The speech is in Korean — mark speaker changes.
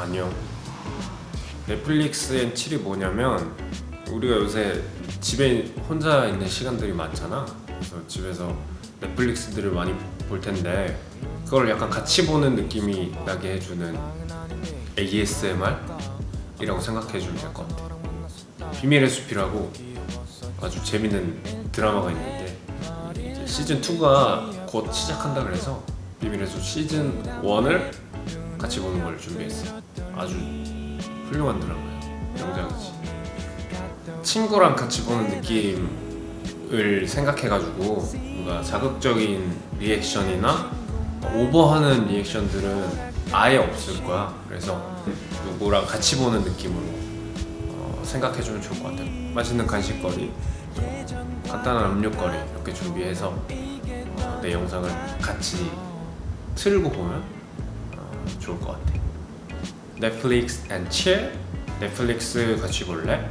Speaker 1: 아니요. 넷플릭스 앤 칠이 뭐냐면 우리가 요새 집에 혼자 있는 시간들이 많잖아. 그래서 집에서 넷플릭스들을 많이 볼 텐데 그걸 약간 같이 보는 느낌이 나게 해주는 ASMR이라고 생각해 주면 될 것 같아. 비밀의 숲이라고 아주 재밌는 드라마가 있는데 시즌 2가 곧 시작한다 그래서 비밀의 숲 시즌 1을 같이 보는 걸 준비했어요. 아주 훌륭한 드라마예요. 명작이지. 친구랑 같이 보는 느낌을 생각해가지고 뭔가 자극적인 리액션이나 오버하는 리액션들은 아예 없을 거야. 그래서 누구랑 같이 보는 느낌으로 어, 생각해주면 좋을 것 같아요. 맛있는 간식거리, 어, 간단한 음료거리 이렇게 준비해서 어, 내 영상을 같이 틀고 보면 어, 좋을 것 같아. 넷플릭스 앤 칠 넷플릭스 같이 볼래?